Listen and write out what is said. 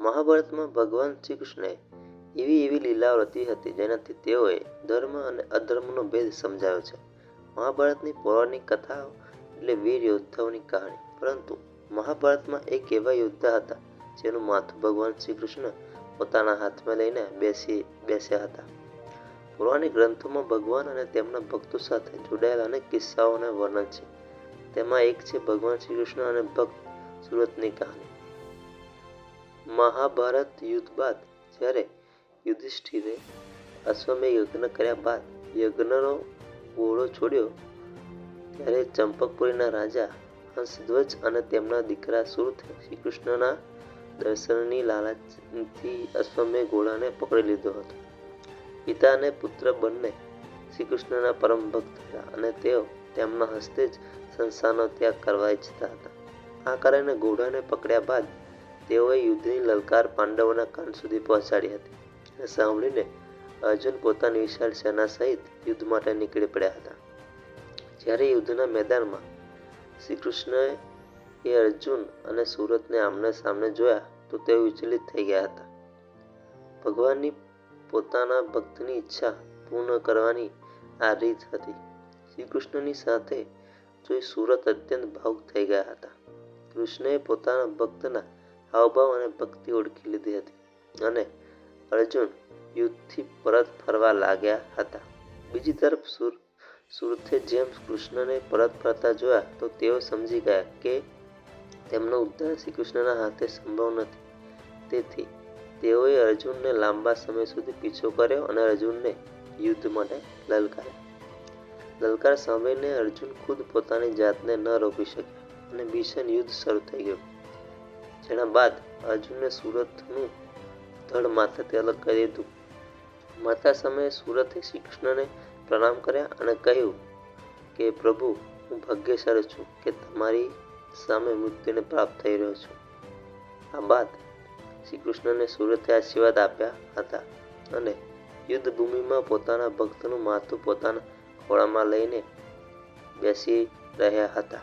મહાભારતમાં ભગવાન શ્રી કૃષ્ણે એવી એવી લીલાઓ રચી હતી જેનાથી તેઓએ ધર્મ અને અધર્મનો ભેદ સમજાવ્યો છે. મહાભારતની પૌરાણિક કથાઓ એટલે વીર યોદ્ધાઓની કહાણી. પરંતુ મહાભારતમાં એક એવા યોદ્ધા હતા જેનું માથું ભગવાન શ્રી કૃષ્ણ પોતાના હાથમાં લઈને બેસી, બેસ્યા હતા. પૌરાણિક ગ્રંથોમાં ભગવાન અને તેમના ભક્તો સાથે જોડાયેલા અનેક કિસ્સાઓના વર્ણન છે. તેમાં એક છે ભગવાન શ્રી કૃષ્ણ અને ભક્ત સુરતની કહાની. મહાભારત યુદ્ધ બાદ, જ્યારે યુધિષ્ઠિરે અશ્વમેઘ યજ્ઞ કર્યા બાદ યજ્ઞનો ઘોડો છોડ્યો, ત્યારે ચંપકપુરીના રાજા હંસધ્વજ અને તેમના દીકરા સુરત શ્રીકૃષ્ણના દર્શનની લાલચથી અશ્વમે ઘોડાને પકડી લીધો હતો. પિતા અને પુત્ર બંને શ્રીકૃષ્ણના પરમ ભક્ત હતા અને તેઓ તેમના હસ્તે જ સંસારનો ત્યાગ કરવા ઈચ્છતા હતા. આ કારણે ઘોડાને પકડ્યા બાદ તેઓએ યુદ્ધની લલકાર પાંડવોના કાન સુધી પહોંચાડી હતી અને સાંભળીને અર્જુન પોતાની વિશાળ સેના સહિત યુદ્ધ માટે નીકળી પડ્યા હતા. જ્યારે યુદ્ધના મેદાનમાં શ્રીકૃષ્ણએ એ અર્જુન અને સુરતને આમને સામને જોયા તો તેઓ વિચલિત થઈ ગયા હતા. ભગવાનની પોતાના ભક્તની ઈચ્છા પૂર્ણ કરવાની આ રીત હતી. શ્રીકૃષ્ણની સાથે જોઈ સુરત અત્યંત ભાવુક થઈ ગયા હતા. કૃષ્ણએ પોતાના ભક્તના હાવભાવ અને ભક્તિ ઓળખી લીધી હતી અને અર્જુન યુદ્ધથી પરત ફરવા લાગ્યા હતા. બીજી તરફ સુર, સુરથે જેમ કૃષ્ણને પરત ફરતા જોયા તો તેઓ સમજી ગયા કે તેમનો ઉદ્ધાર શ્રી કૃષ્ણના હાથે સંભવ નથી. તેથી તેઓએ અર્જુનને લાંબા સમય સુધી પીછો કર્યો અને અર્જુનને યુદ્ધ માટે લલકાર્યા. લલકાર સાંભળીને અર્જુન ખુદ પોતાની જાતને ન રોકી શક્યા અને ભીષણ યુદ્ધ શરૂ થઈ ગયું. જેના બાદ અર્જુને સુરતનું ધડ માથાથી અલગ કરી દીધું. મરતા સમયે સુરતે શ્રી કૃષ્ણને પ્રણામ કર્યા અને કહ્યું કે, પ્રભુ, હું ભાગ્યશાળી છું કે તમારી સામે મૃત્યુને પ્રાપ્ત થઈ રહ્યો છું. આ બાદ શ્રી કૃષ્ણને સુરતે આશીર્વાદ આપ્યા હતા અને યુદ્ધ ભૂમિમાં પોતાના ભક્તનું માથું પોતાના ખોળામાં લઈને બેસી રહ્યા હતા.